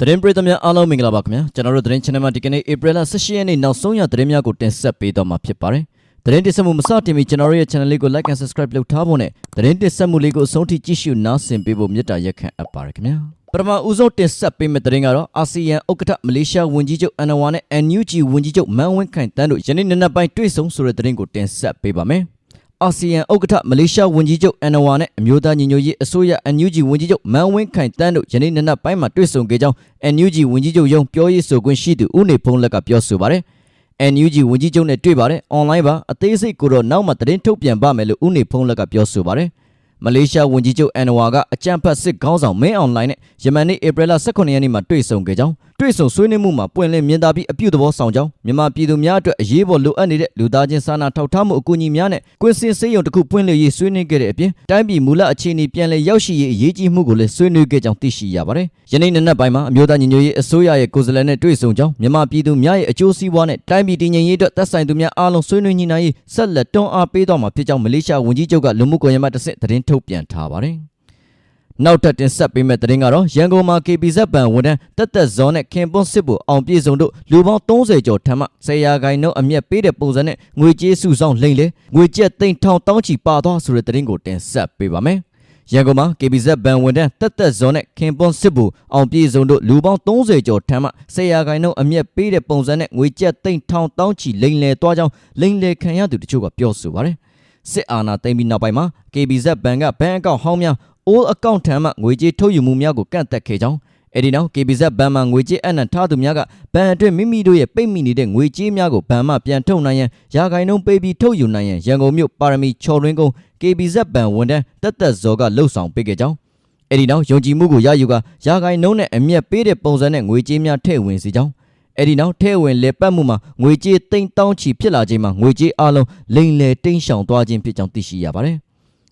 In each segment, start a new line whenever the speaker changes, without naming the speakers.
သတင်းပရိသတ်များအားလုံးမင်္ဂလာပါခင်ဗျာကျွန်တော်တို့သတင်း channel မှာဒီကနေ့ April 10ရက်နေ့နောက်ဆုံးရသတင်းများကိုတင်ဆက်ပေးတော့မှာဖြစ်ပါတယ်သတင်းတင်ဆက်မှုမစတင်မီကျွန်တော်တို့ရဲ့ channel လေးကို like and subscribe လုပ်ထားဖို့နဲ့သတင်းတင်ဆက်မှုလေးကိုအဆုံးထိကြည့်ရှုနားဆင်ပေးဖို့မေတ္တာရက်ခံအပ်ပါတယ်ခင်ဗျာပထမဦးဆုံးတင်ဆက်ပေးမယ့်သတင်းကတော့အာဆီယံဥက္ကဋ္ဌမလေးရှားဝန်ကြီးချုပ်အန်နဝါနဲ့ NUG ဝန်ကြီးချုပ်မန်ဝင်းခိုင်တန်းတို့ယနေ့နံနက်ပိုင်းတွေ့ဆုံဆိုတဲ့သတင်းကိုတင်ဆက်ပေးပါမယ် အာဆီယံဥက္ကဋ္ဌမလေးရှားဝန်ကြီးချုပ်အန်နဝါနဲ့အမျိုးသားညီညွတ်ရေးအစိုးရ NUG ဝန်ကြီးချုပ်မန်ဝင်းခိုင်တန်းတို့ယနေ့နံနက်ပိုင်းမှာတွေ့ဆုံခဲ့ကြောင်း NUG ဝန်ကြီးချုပ်ရုံးပြောရေးဆိုခွင့်ရှိသူဦးနေဖုံးလက်ကပြောဆိုပါတယ်။ NUG ဝန်ကြီးချုပ်နဲ့တွေ့ပါတယ်။ online ပါအသေးစိတ်ကိုတော့နောက်မှသတင်းထုတ်ပြန်ပါမယ်လို့ဦးနေဖုံးလက်ကပြောဆိုပါတယ်။မလေးရှားဝန်ကြီးချုပ်အန်နဝါကအကြံဖတ်စစ်ခေါင်းဆောင်မင်းအောင်လှိုင်နဲ့ယမန်နေ့ဧပြီလ18ရက်နေ့မှာတွေ့ဆုံခဲ့ကြောင်း တွေ့ဆုံဆွေးနွေးမှုမှာပွင့်လင်းမြင်သာပြီးအပြုသဘောဆောင်ကြောင်းမြန်မာပြည်သူများအတွက်အရေးပေါ်လိုအပ်နေတဲ့လူသားချင်းစာနာထောက်ထားမှုအကူအညီများနဲ့ကွင်းစင်စေးရုံတစ်ခုပွင့်လင်းရေးဆွေးနွေးခဲ့တဲ့အပြင်တိုင်းပြည်မူလအခြေအနေပြန်လည်ရောက်ရှိရေးအရေးကြီးမှုကိုလည်းဆွေးနွေးခဲ့ကြောင်းသိရှိရပါတယ်။ယနေ့နံနက်ပိုင်းမှာအမျိုးသားညီညွတ်ရေးအစိုးရရဲ့ကိုယ်စားလှယ်နဲ့တွေ့ဆုံကြောင်းမြန်မာပြည်သူများရဲ့အကျိုးစီးပွားနဲ့တိုင်းပြည်တည်ငြိမ်ရေးအတွက်သက်ဆိုင်သူများအားလုံးဆွေးနွေးညှိနှိုင်းရေးဆက်လက်တွန်းအားပေးတော့မှာဖြစ်ကြောင်းမလေးရှားဝန်ကြီးချုပ်ကလူမှုကွန်ရက်မှာတစ်ဆင့်သတင်းထုတ်ပြန်ထားပါတယ်။ နောက်ထပ်တင်ဆက်ပေးမယ့်သတင်းကတော့ရန်ကုန်မှာ KPZ ဘဏ်ဝန်ထမ်းတက်တက်ဇော်နဲ့ခင်ပွန်းစစ်ဖို့အောင်ပြေဆုံးတို့လူပေါင်း30ကျော်ထမ်းမှ10ရာခိုင်နှုန်းအမျက်ပေးတဲ့ပုံစံနဲ့ငွေကြေးစုဆောင်လိမ့်လေငွေကျပ်သိန်းထောင်တောင်းချီပါသွားဆိုတဲ့သတင်းကိုတင်ဆက်ပေးပါမယ်။ရန်ကုန်မှာ KPZ ဘဏ်ဝန်ထမ်းတက်တက်ဇော်နဲ့ခင်ပွန်းစစ်ဖို့အောင်ပြေဆုံးတို့လူပေါင်း30ကျော်ထမ်းမှ10ရာခိုင်နှုန်းအမျက်ပေးတဲ့ပုံစံနဲ့ငွေကျပ်သိန်းထောင်တောင်းချီလိမ့်လေသွားကြောင်းလိမ့်လေခံရသူတချို့ကပြောဆိုပါတယ်။စစ်အာဏာသိမ်းပြီးနောက်ပိုင်းမှာ KBZ ဘဏ်ကဘဏ်အကောင့်ဟောင်းများ all account ထံမှငွေကြေးထုတ်ယူမှုများကိုကန့်သက်ခဲ့ကြောင်းအဲဒီနောက် KBZ ဘဏ်မှငွေကြေးအနှံထားသူများကဘဏ်အတွင်းမိမိတို့ရဲ့ပိတ်မိနေတဲ့ငွေကြေးများကိုဘဏ်မှပြန်ထုတ်နိုင်ရန်ရာဂိုင်နှုန်းပေးပြီးထုတ်ယူနိုင်ရန်ရန်ကုန်မြို့ပါရမီချော်တွင်းကုန်း KBZ ဘဏ်ဝန်ထမ်းတက်တက်ဇော်ကလှုပ်ဆောင်ပေးခဲ့ကြောင်းအဲဒီနောက်ယုံကြည်မှုကိုရယူကရာဂိုင်နှုန်းနဲ့အမျက်ပေးတဲ့ပုံစံနဲ့ငွေကြေးများထည့်ဝင်စီကြောင်းအဲ့ဒီနောက်ထဲဝင်လေပတ်မှုမှာငွေကြေးတိမ်တောင်းချီဖြစ်လာခြင်းမှာငွေကြေးအလုံးလိမ်လည်တိမ်ရှောင်သွားခြင်းဖြစ်ကြောင်းသိရှိရပါတယ်။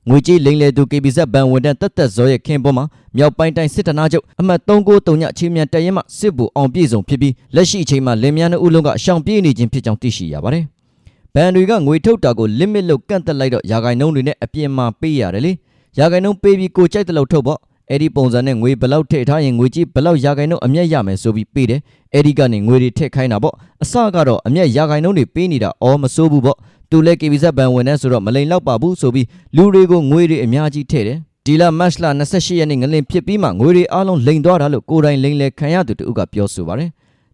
ငွေကြေးလိမ်လည်သူ KBZ ဘဏ်ဝန်ထမ်းတက်တက်ဇော်ရဲ့ခင်ပွန်းမှာမြောက်ပိုင်းတိုင်းစစ်ဌာနချုပ်အမှတ်3939ညချင်းမြန်တရင်မှစစ်ဘူအောင်ပြည်စုံဖြစ်ပြီးလက်ရှိအချိန်မှာလင်မြန်းနှုတ်ဦးလုံးကအရှောင်ပြေးနေခြင်းဖြစ်ကြောင်းသိရှိရပါတယ်။ဘဏ်တွေကငွေထုတ်တာကို limit လို့ကန့်သက်လိုက်တော့ရာဂိုင်နှုန်းတွေနဲ့အပြင်မှာပေးရတယ်လေ။ရာဂိုင်နှုန်းပေးပြီးကိုကြိုက်တဲ့လောက်ထုတ်ပေါ့။ အဲ့ဒီပုံစံနဲ့ငွေဘယ်လောက်ထည့်ထားရင်ငွေကြီးဘယ်လောက်ရာခိုင်နှုန်းအမျက်ရမယ်ဆိုပြီးပေးတယ်အဲ့ဒီကနေငွေတွေထည့်ခိုင်းတာပေါ့အစကတော့အမျက်ရာခိုင်နှုန်းတွေပေးနေတာအော်မစိုးဘူးပေါ့သူလဲ KBZ ဘဏ်ဝင်နေဆိုတော့မလိန်လောက်ပါဘူးဆိုပြီးလူတွေကိုငွေတွေအများကြီးထည့်တယ်ဒီလမတ်လ28ရက်နေ့ငလင်ဖြစ်ပြီးမှငွေတွေအားလုံးလိန်သွားတာလို့ကိုယ်တိုင်လိန်လဲခံရသူတူကပြောဆိုပါတယ်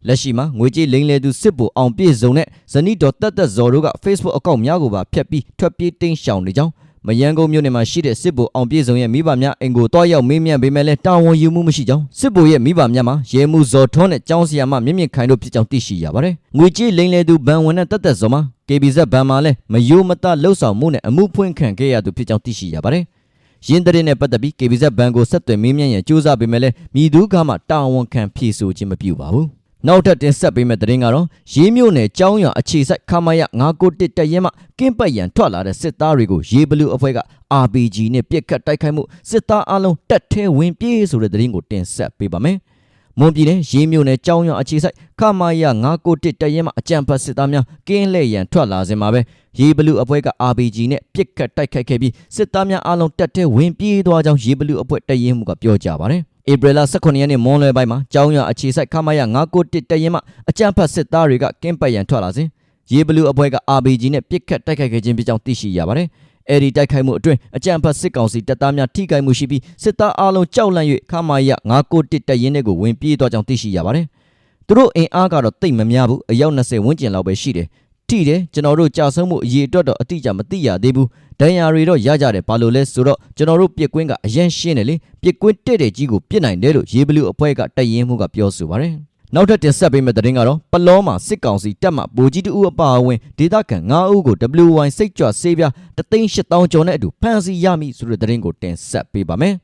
လက်ရှိမှာငွေကြေးလိမ်လည်သူစစ်ဘူအောင်ပြည့်စုံတဲ့ဇနီးတော်တက်တက်ဇော်တို့က Facebook အကောင့်များကိုပါဖျက်ပြီးထွက်ပြေးတိမ်းရှောင်နေကြောင်း မယန်းကုန်းမြို့နယ်မှာရှိတဲ့စစ်ဘူအောင်ပြည့်စုံရဲ့မိဘများအင်ကိုတွားရောက်မေးမြန်းပေမဲ့လည်းတာဝန်ယူမှုမရှိကြောင်းစစ်ဘူရဲ့မိဘများမှာရဲမှုဇော်ထွန်းနဲ့ကျောင်းဆရာမမြင့်မြင့်ခိုင်တို့ဖြစ်ကြောင်းသိရှိရပါတယ်။ငွေကြေးလိမ်လည်သူဘဏ်ဝင်တဲ့တက်တက်ဇော်မှာ KBZ ဘဏ်မှာလည်းမယိုမတလှုပ်ဆောင်မှုနဲ့အမှုဖွင့်ခံခဲ့ရသူဖြစ်ကြောင်းသိရှိရပါတယ်။ရင်းတဲ့နဲ့ပတ်သက်ပြီး KBZ ဘဏ်ကိုဆက်သွယ်မေးမြန်းရန်ကြိုးစားပေမဲ့လည်းမိသူကမှတာဝန်ခံဖြေဆိုခြင်းမပြုပါဘူး။ နောက်ထပ်တင်ဆက်ပေးမယ့်သတင်းကတော့ရေးမြို့နယ်ကျောင်းရွာအခြေစိုက်ခမာယ991တက်ရဲမှကင်းပတ်ရန်ထွက်လာတဲ့စစ်သားတွေကိုရေးဘလူးအဖွဲ့က RPG နဲ့ပြစ်ခတ်တိုက်ခိုက်မှုစစ်သားအလုံးတက်ထဲဝင်ပြေးဆိုတဲ့သတင်းကိုတင်ဆက်ပေးပါမယ်။မွန်ပြည်နယ်ရေးမြို့နယ်ကျောင်းရွာအခြေစိုက်ခမာယ991တက်ရဲမှအကြံဖတ်စစ်သားများကင်းလဲ့ရန်ထွက်လာစဉ်မှာပဲရေးဘလူးအဖွဲ့က RPG နဲ့ပြစ်ခတ်တိုက်ခိုက်ခဲ့ပြီးစစ်သားများအလုံးတက်ထဲဝင်ပြေးသွားကြောင်းရေးဘလူးအဖွဲ့တရင်မှုကပြောကြပါတယ်။ ဧပြီလ18ရက်နေ့မွန်းလွဲပိုင်းမှာကျောင်းရွာအခြေစိုက်ခမာယ991တရင်မှအကြမ်းဖက်စစ်သားတွေကကင်းပတ်ရန်ထွက်လာစဉ်ရေဘလူးအဖွဲ့က RPG နဲ့ပစ်ခတ်တိုက်ခိုက်ခဲ့ခြင်းဖြစ်ကြောင်းသိရှိရပါတယ်။အဲဒီတိုက်ခိုက်မှုအတွင်းအကြမ်းဖက်စစ်ကောင်စီတပ်သားများထိခိုက်မှုရှိပြီးစစ်သားအလုံးကြောက်လန့်၍ခမာယ991တရင်တွေကိုဝင်ပြေးသွားကြောင်းသိရှိရပါတယ်။သူတို့အင်အားကတော့တိတ်မများဘူးအယောက်20ဝန်းကျင်လောက်ပဲရှိတယ်။ ထိတယ်ကျွန်တော်တို့ကြာဆုံးမှုအရေးအတွက်တော့အတိအကျမသိရသေးဘူးဒဏ်ရာတွေတော့ရကြတယ်ဘာလို့လဲဆိုတော့ကျွန်တော်တို့ပြစ်ကွင်းကအရန်ရှင်းတယ်လေပြစ်ကွင်းတဲ့တဲ့ကြီးကိုပြစ်နိုင်တယ်လို့ရေဘလူးအဖွဲ့ကတရင်မှုကပြောဆိုပါတယ်နောက်ထပ်တင်ဆက်ပေးမယ့်သတင်းကတော့ပလောမှာစစ်ကောင်စီတပ်မှဗိုလ်ကြီးတဦးအပါအဝင်ဒေသခံ9ဦးကို WY စိတ်ကြွဆေးပြား38000ကျော်နဲ့အတူဖမ်းဆီးရမိဆိုတဲ့သတင်းကိုတင်ဆက်ပေးပါမယ်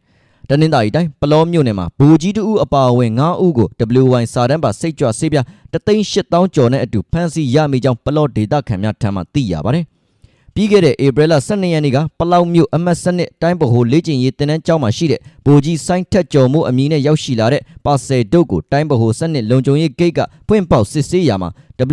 တနင်္သာရီတိုင်းပလောမြို့နယ်မှာဗိုလ်ကြီးတဦးအပါအဝင်9ဦးကို WY စာတန်းပါစိတ်ကြွဆေးပြား38000ကျော်နဲ့အတူဖမ်းဆီးရမိကြောင်းပလောဒေသခံများထံမှသိရပါတယ် ပြီးခဲ့တဲ့ဧပြီလ12ရက်နေ့ကပလောက်မြို့အမတ်စနစ်တိုင်းဗဟိုလေ့ကျင့်ရေးတင်နန်းကျောင်းမှာရှိတဲ့ဗိုလ်ကြီးဆိုင်းထက်ကျော်မှုအမည်နဲ့ရောက်ရှိလာတဲ့ပါဆယ်ဒုတ်ကိုတိုင်းဗဟိုစနစ်လုံခြုံရေးဂိတ်ကဖွင့်ပေါက်စစ်ဆေးရာမှာ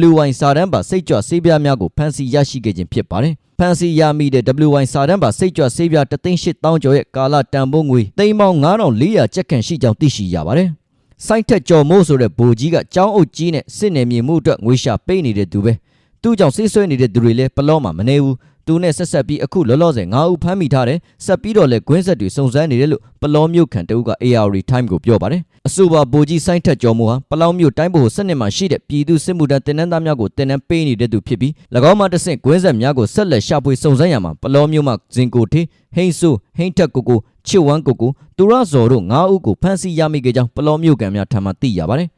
WY စာတန်းပါစိတ်ကြွဆေးပြားများကိုဖမ်းဆီးရရှိခဲ့ခြင်းဖြစ်ပါတယ်။ဖမ်းဆီးရမိတဲ့ WY စာတန်းပါစိတ်ကြွဆေးပြား3,800ကျော်ရဲ့ကာလတန်ဖိုးငွေသိန်းပေါင်း9400ကျပ်ခန့်ရှိကြောင်းသိရှိရပါတယ်။စိုင်းထက်ကျော်မိုးဆိုတဲ့ဗိုလ်ကြီးကကြောင်းအုပ်ကြီးနဲ့စစ်နယ်မြေမှုအတွက်ငွေရှာပေးနေတဲ့သူပဲသူ့ကြောင့်ဆေးဆွဲနေတဲ့သူတွေလည်းပလောမှာမနေဘူး သူနဲ့ဆက်ဆက်ပြီးအခုလောလောဆယ်9ဦးဖမ်းမိထားတယ်ဆက်ပြီးတော့လည်းကွင်းဆက်တွေစုံစမ်းနေတယ်လို့ပလောမျိုးခံတအုပ်က AR Time ကိုပြောပါတယ်အဆိုပါဗိုလ်ကြီးစိုင်းထက်ကျော်မိုးဟာပလောမျိုးတိုင်းဗဟိုစနစ်မှာရှိတဲ့ပြည်သူစစ်မှုထမ်းတင်နန်းသားများကိုတင်နန်းပေးနေတဲ့သူဖြစ်ပြီး၎င်းမှတဆင့်ကွင်းဆက်များကိုဆက်လက်ရှာဖွေစုံစမ်းရမှာပလောမျိုးမှဇင်ကိုထေးဟိန်းဆူဟိန်းထက်ကိုကိုချစ်ဝမ်းကိုကိုသူရဇော်တို့9ဦးကိုဖမ်းဆီးရမိခဲ့ကြောင်းပလောမျိုးကံများထံမှသိရပါတယ်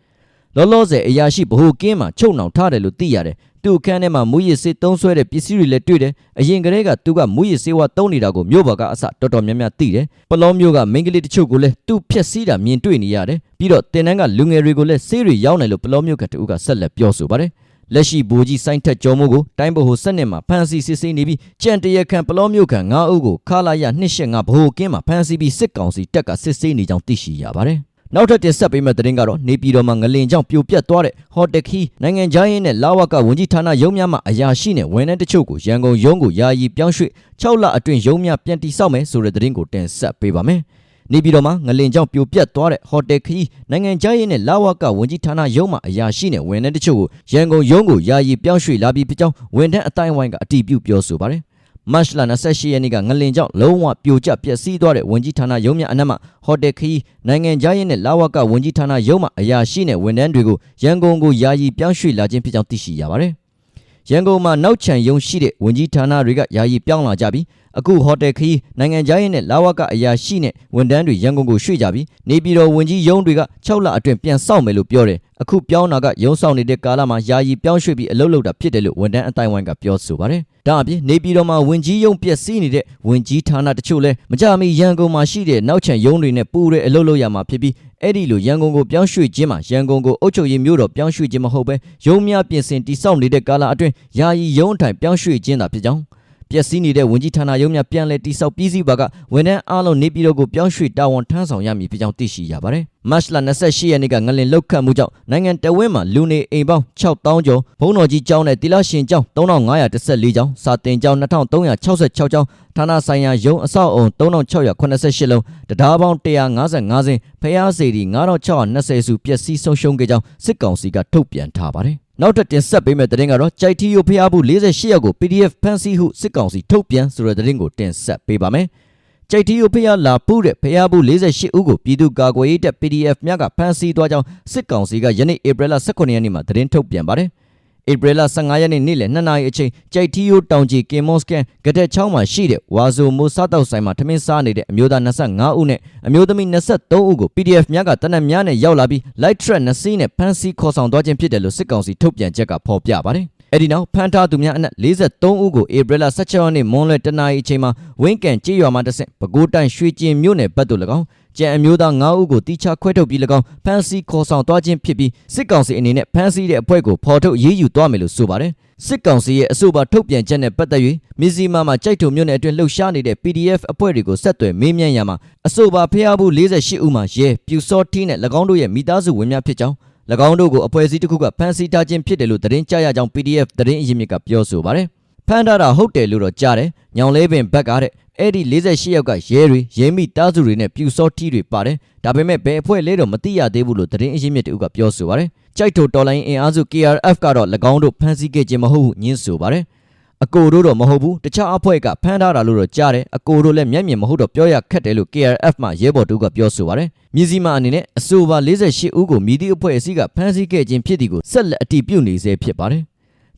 လောလောဆယ်အရာရှိဗဟိုကင်းမှာချုပ်နှောင်ထားတယ်လို့သိရတယ် သူ့အခန်းထဲမှာမူရစ်စေးသုံးဆွဲတဲ့ပစ္စည်းတွေလည်းတွေ့တယ်အရင်ကတည်းကသူကမူရစ်စေးဝါသုံးနေတာကိုမြို့ဘော်ကအစတော်တော်များများသိတယ်ပလောမျိုးကမိန်းကလေးတချို့ကိုလည်းသူ့ဖြက်စီးတာမြင်တွေ့နေရတယ်ပြီးတော့တင်နန်းကလူငယ်တွေကိုလည်းဆေးတွေရောက်နေလို့ပလောမျိုးကတူကဆက်လက်ပြောဆိုပါတယ်လက်ရှိဘူကြီးစိုင်းထက်ကျော်မိုးကိုတိုင်းဗဟိုစက်နစ်မှာဖမ်းဆီးစစ်ဆေးနေပြီးကြံတရခံပလောမျိုးခံ9အုပ်ကိုခလာရ285ဗဟိုကင်းမှာဖမ်းဆီးပြီးစစ်ကောင်စီတပ်ကစစ်ဆေးနေကြောင်းသိရှိရပါတယ် နောက်ထပ်တင်ဆက်ပေးမယ့်သတင်းကတော့နေပြည်တော်မှာငလင်ကြောင့်ပြိုပြတ်သွားတဲ့ဟော်တက်ခီနိုင်ငံခြားရေးနဲ့လာဝကဝန်ကြီးဌာနရုံးများမှအရာရှိနဲ့ဝန်ထမ်းတချို့ကိုရန်ကုန်ရုံးကိုယာယီပြောင်းရွှေ့6လအတွင်းရုံးများပြန်တိစောက်မယ်ဆိုတဲ့သတင်းကိုတင်ဆက်ပေးပါမယ်။နေပြည်တော်မှာငလင်ကြောင့်ပြိုပြတ်သွားတဲ့ဟိုတယ်ခီးနိုင်ငံခြားရေးနဲ့လာဝကဝန်ကြီးဌာနရုံးမှအရာရှိနဲ့ဝန်ထမ်းတချို့ကိုရန်ကုန်ရုံးကိုယာယီပြောင်းရွှေ့လာပြီးဖြစ်ကြောင်းဝန်ထမ်းအတိုင်းအဝိုင်းကအတည်ပြုပြောဆိုပါတယ်။ မတ်လ28ရက်နေ့ကငလင်ကြောင့်လုံးဝပြိုကျပျက်စီးသွားတဲ့ဝန်ကြီးဌာနရုံးများအနက်မှဟိုတယ်ခီးနိုင်ငံခြားရေးနဲ့လာဝကဝန်ကြီးဌာနရုံးမှအရာရှိနဲ့ဝန်ထမ်းတွေကိုရန်ကုန်ကိုယာယီပြောင်းရွှေ့လာခြင်းဖြစ်ကြောင်းသိရှိရပါတယ်။ရန်ကုန်မှာနောက်ချန်ရုံရှိတဲ့ဝန်ကြီးဌာနတွေကယာယီပြောင်းလာကြပြီး အခုဟိုတယ်ခီးနိုင်ငံခြားရေးနဲ့လာဝကအရာရှိနဲ့ဝန်ထမ်းတွေရန်ကုန်ကိုရွှေ့ကြပြီးနေပြည်တော်ဝန်ကြီးရုံးတွေက6လအတွင်းပြန်ဆောက်မယ်လို့ပြောတယ်အခုပြောင်းတာကရုံးဆောင်နေတဲ့ကာလမှာယာယီပြောင်းရွှေ့ပြီးအလုပ်လုပ်တာဖြစ်တယ်လို့ဝန်ထမ်းအတိုင်းဝိုင်းကပြောဆိုပါတယ်ဒါအပြင်နေပြည်တော်မှာဝင်ကြီးရုံးပျက်စီးနေတဲ့ဝင်ကြီးဌာနတချို့လဲမကြမီရန်ကုန်မှာရှိတဲ့နောက်ချန်ရုံးတွေနဲ့ပူတဲ့အလုပ်လုပ်ရမှာဖြစ်ပြီးအဲ့ဒီလိုရန်ကုန်ကိုပြောင်းရွှေ့ခြင်းမှာရန်ကုန်ကိုအုပ်ချုပ်ရေးမျိုးတော်ပြောင်းရွှေ့ခြင်းမဟုတ်ပဲရုံးများပြင်ဆင်တိစောက်နေတဲ့ကာလအတွင်းယာယီရုံးအထိုင်ပြောင်းရွှေ့ခြင်းသာဖြစ်ကြောင်း ပျက်စီးနေတဲ့ဝင်ကြီးဌာနရုံးများပြန်လည်တိစောက်ပြီးစီးပါကဝန်ထမ်းအားလုံးနေပြည်တော်ကိုပြောင်းရွှေ့တာဝန်ထမ်းဆောင်ရမည်ဖြစ်ကြောင်းသိရှိရပါတယ်။မတ်လ28ရက်နေ့ကငလင်လောက်ခတ်မှုကြောင့်နိုင်ငံတော်ဝင်းမှာလူနေအိမ်ပေါင်း6000ကျော်ဘုံတော်ကြီးကျောင်းနဲ့တိလရှင်ကျောင်း3514ကျောင်းစာတင်ကျောင်း2366ကျောင်းဌာနဆိုင်ရာရုံးအဆောက်အုံ3688လုံးတရားပေါင်း155စင်ဖျားစေတီ9620စုပျက်စီးဆုံးရှုံးခဲ့ကြောင်းစစ်ကောင်စီကထုတ်ပြန်ထားပါတယ်။ နောက်ထပ်တင်ဆက်ပေးမယ့်သတင်းကတော့ကြိုက်ထီယိုဖျားဘူး48ရောက်ကို PDF ဖန်ဆီးဟုစစ်ကောင်စီထုတ်ပြန်ဆိုတဲ့သတင်းကိုတင်ဆက်ပေးပါမယ်။ကြိုက်ထီယိုဖျားလာပူးတဲ့ဖျားဘူး48ဦးကိုပြည်သူ့ကာကွယ်ရေးတပ် PDF များကဖမ်းဆီးသွားကြောင်းစစ်ကောင်စီကယနေ့ဧပြီလ18ရက်နေ့မှာသတင်းထုတ်ပြန်ပါတယ်။ ဧပြီလ15ရက်နေ့နေ့လယ်2နာရီအချိန်ကြိုက်ထီယိုတောင်ကြီးကင်မော့စကန်ဂတက်ချောင်းမှာရှိတဲ့ဝါဇိုမိုစားတောက်ဆိုင်မှာထမင်းစားနေတဲ့အမျိုးသား25ဦးနဲ့အမျိုးသမီး23ဦးကို PDF များကတနက်များနဲ့ရောက်လာပြီး light truck နှစ်စီးနဲ့ဖမ်းဆီးခေါ်ဆောင်သွားခြင်းဖြစ်တယ်လို့စစ်ကောင်စီထုတ်ပြန်ချက်ကဖော်ပြပါတယ်။ အဲ့ဒီနောက်ဖမ်းထားသူများအနက်43ဦးကိုဧပြီလ16ရက်နေ့မွန်းလွဲတနာရီအချိန်မှာဝင်းကန်ကြေးရွာမှာတဆင့်ပဲခူးတိုင်းရွှေကျင်မြို့နယ်ဘက်သို့၎င်းကျန်အမျိုးသား9ဦးကိုတီချခွဲထုတ်ပြီး၎င်းဖမ်းဆီးခေါ်ဆောင်သွားခြင်းဖြစ်ပြီးစစ်ကောင်စီအနေနဲ့ဖမ်းဆီးတဲ့အဖွဲ့ကိုဖော်ထုတ်ရေးယူသွားမယ်လို့ဆိုပါတယ်စစ်ကောင်စီရဲ့အဆိုပါထုတ်ပြန်ချက်နဲ့ပတ်သက်၍မီဇီမာမှာကြိုက်ထုံမြို့နယ်အတွင်းလှုပ်ရှားနေတဲ့ PDF အဖွဲ့တွေကိုဆက်သွယ်မေးမြန်းရမှာအဆိုပါဖျားဘူး48ဦးမှာရဲပြူစောတီးနဲ့၎င်းတို့ရဲ့မိသားစုဝင်များဖြစ်ကြောင်း၎ င်းတို့ကိုအဖွဲ့အစည်းတစ်ခုကဖမ်းဆီးထားခြင်းဖြစ်တယ်လို့သတင်းကြားရကြောင်း PDF သတင်းအရင်းမြစ်ကပြောဆိုပါတယ်ဖမ်းထားတာဟုတ်တယ်လို့တော့ကြားတယ်။ညောင်လေးပင်ဘက်ကတဲ့အဲ့ဒီ48ယောက်ကရဲတွေရဲမိတားစုတွေနဲ့ပြူစောတီတွေပါတယ်။ဒါပေမဲ့ဘယ်အဖွဲ့လဲတော့မသိရသေးဘူးလို့သတင်းအရင်းမြစ်တူကပြောဆိုပါတယ်။ကြိုက်ထိုတော်လိုင်းအင်အားစု KRF ကတော့၎င်းတို့ဖမ်းဆီးခဲ့ခြင်းမဟုတ်ဘူးညင်းဆိုပါတယ်။ အကိုတို့တော့မဟုတ်ဘူးတခြားအဖွဲ့ကဖမ်းထားတာလို့တော့ကြားတယ်အကိုတို့လည်းမျက်မြင်မဟုတ်တော့ပြောရခက်တယ်လို့ KRF မှရဲဘော်တူကပြောဆိုပါတယ်မြည်စီမအနေနဲ့အဆိုပါ48ဦးကိုမြည်သည့်အဖွဲ့အစည်းကဖမ်းဆီးခဲ့ခြင်းဖြစ်သည်ကိုဆက်လက်အတည်ပြုနေဆဲဖြစ်ပါတယ်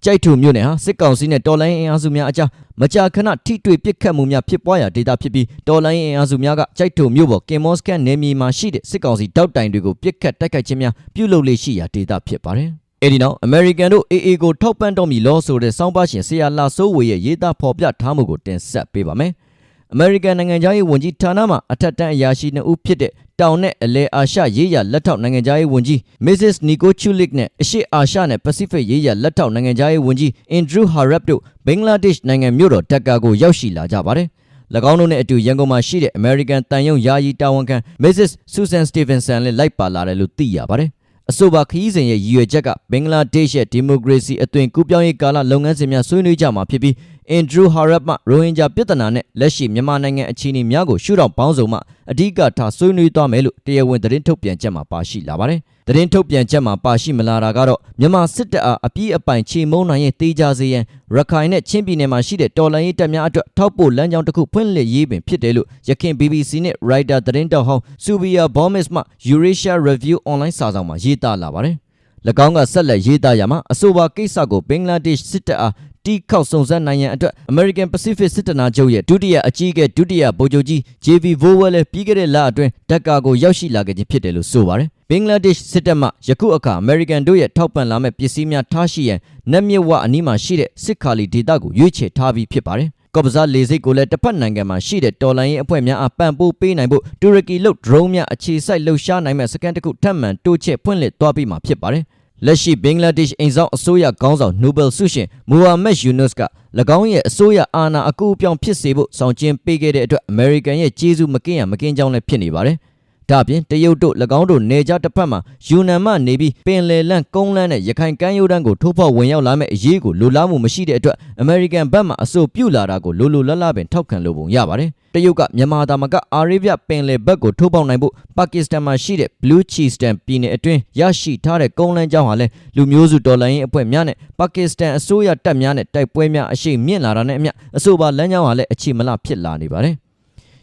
ကြိုက်ထုမြို့နယ်ဟာစစ်ကောင်စီနဲ့တော်လိုင်းအင်အားစုများအကြားမကြာခဏထိတွေ့ပစ်ခတ်မှုများဖြစ်ပွားရာဒေသဖြစ်ပြီးတော်လိုင်းအင်အားစုများကကြိုက်ထုမြို့ပေါ်ကင်မော့စကန်နယ်မြေမှာရှိတဲ့စစ်ကောင်စီတောက်တိုင်တွေကိုပစ်ခတ်တိုက်ခိုက်ခြင်းများပြုလုပ်လေ့ရှိရာဒေသဖြစ်ပါတယ်။ အဲဒီနောက်အမေရိကန်တို့ AA ကိုထောက်ပံ့တော်မူလို့ဆိုတဲ့စောင်းပါရှင်ဆရာလာဆိုးဝေရဲ့ရေးသားဖော်ပြထားမှုကိုတင်ဆက်ပေးပါမယ်။ American နိုင်ငံသားရေးဝန်ကြီးဌာနမှအထက်တန်းအရာရှိနှစ်ဦးဖြစ်တဲ့တောင်နဲ့အလဲအာရှရေးရလက်ထောက်နိုင်ငံသားရေးဝန်ကြီး Mrs. Nico Chulik နဲ့အရှေ့အာရှနဲ့ Pacific ရေးရလက်ထောက်နိုင်ငံသားရေးဝန်ကြီး Andrew Harrap တို့ဘင်္ဂလားဒေ့ရှ်နိုင်ငံမြို့တော်ဒက္ကာကိုရောက်ရှိလာကြပါတယ်။၎င်းတို့နဲ့အတူရန်ကုန်မှာရှိတဲ့ American တန်ယုံယာယီတာဝန်ခံ Mrs. Susan Stevenson လည်းလိုက်ပါလာတယ်လို့သိရပါတယ်။ အဆိုပါခရီးစဉ်ရဲ့ရည်ရွယ်ချက်ကဘင်္ဂလားဒေ့ရှ်ရဲ့ဒီမိုကရေစီအသွင်ကူးပြောင်းရေးကာလလုပ်ငန်းစဉ်များဆွေးနွေးကြမှာဖြစ်ပြီး အင်ဒရူဟာရပ်မှရိုဟင်ဂျာပြည်ထနာနဲ့လက်ရှိမြန်မာနိုင်ငံအခြေအနေများကိုရှုထောင့်ပေါင်းစုံမှအဓိကထားဆွေးနွေးသွားမယ်လို့တရားဝင်သတင်းထုတ်ပြန်ချက်မှာပါရှိလာပါတယ်။သတင်းထုတ်ပြန်ချက်မှာပါရှိမလာတာကတော့မြန်မာစစ်တပ်အားအပြည့်အပိုင်ချေမှုန်းနိုင်ရင်တေးကြစေရန်ရခိုင်နဲ့ချင်းပြည်နယ်မှာရှိတဲ့တော်လှန်ရေးတပ်များအတွက်ထောက်ပို့လမ်းကြောင်းတစ်ခုဖွင့်လှစ်ရေးပင်ဖြစ်တယ်လို့ရခိုင် BBC နဲ့ Writer သတင်းတောက်ဟောင်း Subia Bomis မှ Eurasia Review Online စာဆောင်မှာရေးသားလာပါတယ်။၎င်းကဆက်လက်ရေးသားရမှာအဆိုပါကိစ္စကိုဘင်္ဂလားဒေ့ရှ်စစ်တပ်အား တီးခေါက်စုံစမ်းနိုင်ရန်အတွက် American Pacific စစ်တနာချုပ်ရဲ့ဒုတိယအကြီးအကဲဒုတိယဗိုလ်ချုပ်ကြီး JV Vowell လည်းပြီးခဲ့တဲ့လအတွင်းဒက်ကာကိုရောက်ရှိလာခဲ့ခြင်းဖြစ်တယ်လို့ဆိုပါတယ်။ဘင်္ဂလားဒေ့ရှ်စစ်တပ်မှယခုအခါ American တို့ရဲ့ထောက်ပံ့လာမဲ့ပစ္စည်းများထားရှိရန်နက်မြစ်ဝအနီးမှာရှိတဲ့စစ်ခါလီဒေသကိုရွေးချယ်ထားပြီးဖြစ်ပါတယ်။ကော့ပဇာလေစိတ်ကိုလည်းတစ်ဖက်နိုင်ငံမှာရှိတဲ့တော်လိုင်းရေးအဖွဲ့များအပံ့ပိုးပေးနိုင်ဖို့တူရကီလုတ် drone များအခြေစိုက်လှုပ်ရှားနိုင်မဲ့စကန်တစ်ခုထပ်မံတိုးချဲ့ဖွင့်လှစ်သွားပြီးမှဖြစ်ပါတယ်။ လက်ရှိဘင်္ဂလားဒေ့ရှ်အိမ်ဆောင်အစိုးရခေါင်းဆောင်နိုဘယ်ဆုရှင်မူဟာမက်ယူနုစ်က၎င်းရဲ့အစိုးရအာဏာအကူအပြောင်းဖြစ်စေဖို့ဆောင်ကျဉ်ပေးခဲ့တဲ့အတွက်အမေရိကန်ရဲ့ကျေးဇူးမကင်းရမကင်းကြောင်းလည်းဖြစ်နေပါတယ်။ဒါ့အပြင်တရုတ်တို့၎င်းတို့နေကြတစ်ဖက်မှာယူနန်မှနေပြီးပင်လယ်လန့်ကုန်းလန့်နဲ့ရခိုင်ကမ်းရိုးတန်းကိုထိုးဖောက်ဝင်ရောက်လာမဲ့အရေးကိုလိုလားမှုမရှိတဲ့အတွက်အမေရိကန်ဘက်မှအဆိုပြုလာတာကိုလိုလိုလတ်လတ်ပင်ထောက်ခံလိုပုံရပါတယ်။ တရုတ်ကမြန်မာသားမကအာရေဗျပင်လယ်ဘက်ကိုထိုးပေါက်နိုင်ဖို့ပါကစ္စတန်မှာရှိတဲ့ Blue Chistan ပြည်နယ်အတွင်းရရှိထားတဲ့ကုန်းလန်းကြောင်းဟာလည်းလူမျိုးစုတော်လှန်ရေးအဖွဲ့များနဲ့ပါကစ္စတန်အစိုးရတပ်များနဲ့တိုက်ပွဲများအရှိန်မြင့်လာတာနဲ့အမျှအဆိုပါလမ်းကြောင်းဟာလည်းအခြေမလဖြစ်လာနေပါတယ်။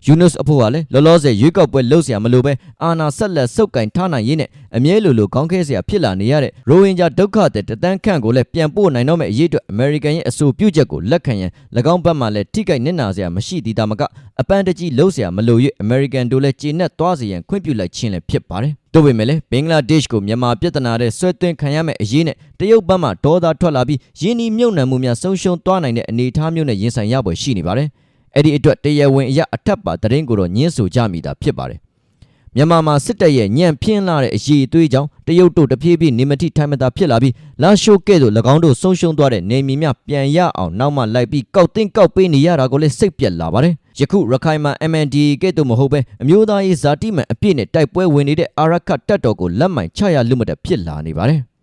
Yunus အဖို့ကလည်းလောလောဆယ်ရွေးကောက်ပွဲလှုပ်เสียမလို့ပဲအာနာဆက်လက်စုပ်ကင်ထားနိုင်ရင်းနဲ့အမြဲလိုလိုခေါင်းခဲเสียဖြစ်လာနေရတဲ့ရိုဟင်ဂျာဒုက္ခတဲ့တသန်းခန့်ကိုလည်းပြန်ပို့နိုင်တော့မဲ့အရေးအတွက်အမေရိကန်ရဲ့အဆိုပြုချက်ကိုလက်ခံရန်၎င်းဘက်မှလည်းထိခိုက်နစ်နာเสียမရှိသေးတာမကအပန်းတကြီးလှုပ်เสียမလို့၍အမေရိကန်တို့လည်းကျေနပ်သွားစေရန်ခွင့်ပြုလိုက်ခြင်းလည်းဖြစ်ပါတယ်။တို့ပေမဲ့လည်းဘင်္ဂလားဒေ့ရှ်ကိုမြန်မာပြည်ထနာတဲ့ဆွဲသွင်းခံရမဲ့အရေးနဲ့တရုတ်ဘက်မှဒေါသထွက်လာပြီးယင်းဒီမြုပ်နှံမှုများဆုံးရှုံးသွားနိုင်တဲ့အနေအထားမျိုးနဲ့ရင်ဆိုင်ရပွဲရှိနေပါတယ်။ အဲ့ဒီအတွက်တရားဝင်အရအထက်ပါသတင်းကိုတော့ညှင်းဆိုကြမိတာဖြစ်ပါတယ်။မြန်မာမှာစစ်တပ်ရဲ့ညံ့ဖျင်းလာတဲ့အရေးအသွေးကြောင့်တရုတ်တို့တဖြည်းဖြည်းနေမတိထိုင်မသာဖြစ်လာပြီးလာရှိုးကဲ့သို့၎င်းတို့ဆုံးရှုံးသွားတဲ့နေမီများပြန်ရအောင်နောက်မှလိုက်ပြီးကောက်တင်ကောက်ပေးနေရတာကိုလည်းစိတ်ပြက်လာပါတယ်။ယခုရခိုင်မှာ MND ကဲ့သို့မဟုတ်ပဲအမျိုးသားရေးဇာတိမှန်အပြည့်နဲ့တိုက်ပွဲဝင်နေတဲ့အာရခတ်တပ်တော်ကိုလက်မှန်ချရလွတ်မတဲ့ဖြစ်လာနေပါတယ်။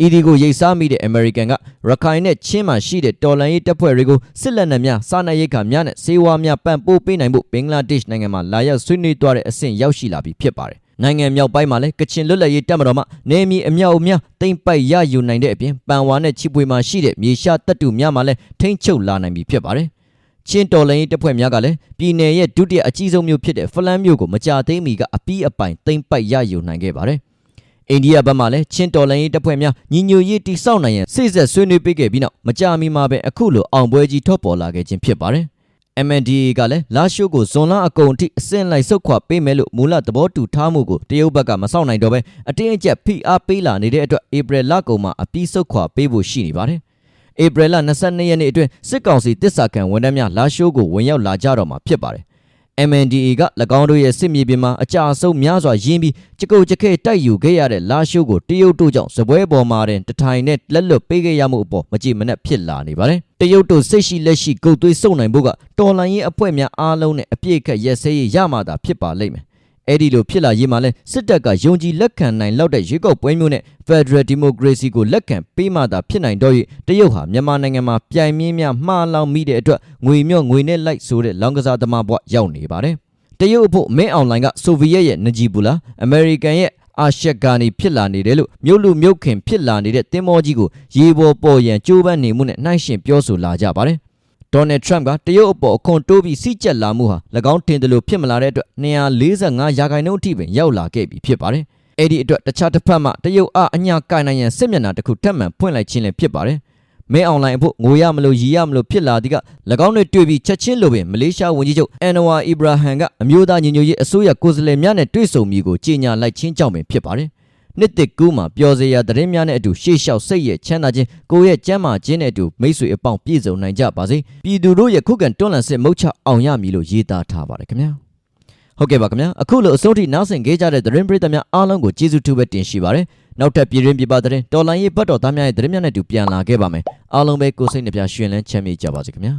ED ကိုရိတ်စားမိတဲ့ American ကရခိုင်နဲ့ချင်းမှာရှိတဲ့တော်လန်ရေးတပ်ဖွဲ့တွေကိုစစ်လက်နက်များစားနပ်ရိက္ခာများနဲ့စေဝါများပံ့ပိုးပေးနိုင်ဖို့ဘင်္ဂလားဒေ့ရှ်နိုင်ငံမှာလာရောက်ဆွေးနွေးသွားတဲ့အဆင့်ရောက်ရှိလာပြီဖြစ်ပါတယ်။နိုင်ငံမြောက်ပိုင်းမှာလည်းကချင်လွတ်လပ်ရေးတပ်မတော်မှနေမီအမြောက်အများတိမ့်ပိုက်ရယူနိုင်တဲ့အပြင်ပန်ဝါနဲ့ချီပွေမှာရှိတဲ့မြေရှားတပ်တူများမှာလည်းထိမ့်ချုပ်လာနိုင်ပြီဖြစ်ပါတယ်။ချင်းတော်လိုင်းတပ်ဖွဲ့များကလည်းပြည်내ရဲ့ဒုတိယအကြီးဆုံးမြို့ဖြစ်တဲ့ဖလန်းမြို့ကိုမကြသေးမီကအပီးအပိုင်သိမ့်ပိုက်ရယူနိုင်ခဲ့ပါတယ်။ အိန္ဒိယဘက်မှလည်းချင်းတော်လိုင်းရေးတပ်ဖွဲ့များညီညွတ်ရေးတိစောက်နိုင်ရန်စိတ်ဆက်ဆွေးနွေးပေးခဲ့ပြီးနောက်မကြာမီမှာပဲအခုလိုအောင်ပွဲကြီးထွက်ပေါ်လာခဲ့ခြင်းဖြစ်ပါတယ်။ MNDA ကလည်းလာရှိုးကိုဇွန်လအကုန်ထိအစင်လိုက်ဆုတ်ခွာပေးမယ်လို့မူလသဘောတူထားမှုကိုတရုတ်ဘက်ကမစောင့်နိုင်တော့ပဲအတင်းအကျပ်ဖိအားပေးလာနေတဲ့အတွက်ဧပြီလကုန်မှာအပြီးဆုတ်ခွာပေးဖို့ရှိနေပါတယ်။ဧပြီလ22ရက်နေ့အတွင်းစစ်ကောင်စီတစ်စာခံဝန်ထမ်းများလာရှိုးကိုဝင်ရောက်လာကြတော့မှာဖြစ်ပါတယ် MNDA က၎င်းတို့ရဲ့စစ်မြေပြင်မှာအကြအဆုံးများစွာရင်းပြီးကြကုတ်ကြခဲတိုက်ယူခဲ့ရတဲ့လာရှိုးကိုတရုတ်တို့ကြောင့်စပွဲပေါ်မှာတင်တထိုင်နဲ့လက်လွတ်ပေးခဲ့ရမှုအပေါ်မကြည်မနှက်ဖြစ်လာနေပါတယ်။တရုတ်တို့စိတ်ရှိလက်ရှိဂုတ်သွေးစုံနိုင်ဖို့ကတော်လန်ရေးအဖွဲ့များအားလုံးနဲ့အပြည့်အခက်ရက်စဲရရမှသာဖြစ်ပါလိမ့်မယ်။ အဲ့ဒီလိုဖြစ်လာရေးမှာလဲစစ်တပ်ကယုံကြည်လက်ခံနိုင်လောက်တဲ့ရွေးကောက်ပွဲမျိုးနဲ့ Federal Democracy ကိုလက်ခံပေးမှသာဖြစ်နိုင်တော့၍တရုတ်ဟာမြန်မာနိုင်ငံမှာပြိုင်မြင်းများမှားလောင်မိတဲ့အတွက်ငွေမြော့ငွေနဲ့လိုက်ဆိုတဲ့လောင်ကစားသမားဘဝရောက်နေပါတယ်။တရုတ်အဖို့မင်းအွန်လိုင်းကဆိုဗီယက်ရဲ့နဂျီဘူလာအမေရိကန်ရဲ့အာရှက်ကာနီဖြစ်လာနေတယ်လို့မြို့လူမြို့ခင်ဖြစ်လာနေတဲ့တင်မောကြီးကိုရေပေါ်ပေါ်ရန်ကြိုးပမ်းနေမှုနဲ့နှိုင်းယှဉ်ပြောဆိုလာကြပါတယ်။ ဒေါ်နယ်ထရန့်ကတရုတ်အပေါ်အခွန်တိုးပြီးစီးကျက်လာမှုဟာ၎င်းတင်တယ်လို့ဖြစ်မလာတဲ့အတွက်245ရာခိုင်နှုန်းအထိပင်ရောက်လာခဲ့ပြီဖြစ်ပါတယ်။အဲ့ဒီအတွက်တခြားတစ်ဖက်မှတရုတ်အားအညာကိုင်နိုင်ရန်စစ်မျက်နှာတစ်ခုထပ်မံဖွင့်လိုက်ခြင်းလည်းဖြစ်ပါတယ်။မဲအွန်လိုင်းအဖို့ငိုရမလို့ရီရမလို့ဖြစ်လာသည်က၎င်းတွေတွေ့ပြီးချက်ချင်းလိုပင်မလေးရှားဝန်ကြီးချုပ်အန်နဝါအီဘရာဟန်ကအမျိုးသားညီညွတ်ရေးအစိုးရကိုယ်စားလှယ်များနဲ့တွေ့ဆုံမှုကိုကြေညာလိုက်ခြင်းကြောင့်ပင်ဖြစ်ပါတယ်။ နှစ်တစ်ကူးမှာပျော်စရာသတင်းများနဲ့အတူရှေ့လျှောက်စိတ်ရဲ့ချမ်းသာခြင်းကိုယ့်ရဲ့ကျမ်းမာခြင်းနဲ့အတူမိတ်ဆွေအပေါင်းပြည့်စုံနိုင်ကြပါစေပြည်သူတို့ရဲ့ခုခံတွန်းလှန်စစ်မုတ်ချအောင်ရမည်လို့ရေးသားထားပါတယ်ခင်ဗျာဟုတ်ကဲ့ပါခင်ဗျာအခုလိုအစိုးထိနောက်ဆင်ခဲ့ကြတဲ့သတင်းပရိသတ်များအားလုံးကိုကျေးဇူးတူပဲတင်ရှိပါတယ်နောက်ထပ်ပြည်ရင်းပြပသတင်းတော်လိုင်းရေးဘတ်တော်သားများရဲ့သတင်းများနဲ့အတူပြန်လာခဲ့ပါမယ်အားလုံးပဲကိုယ်စိတ်နှပြရှင်လန်းချမ်းမြေ့ကြပါစေခင်ဗျာ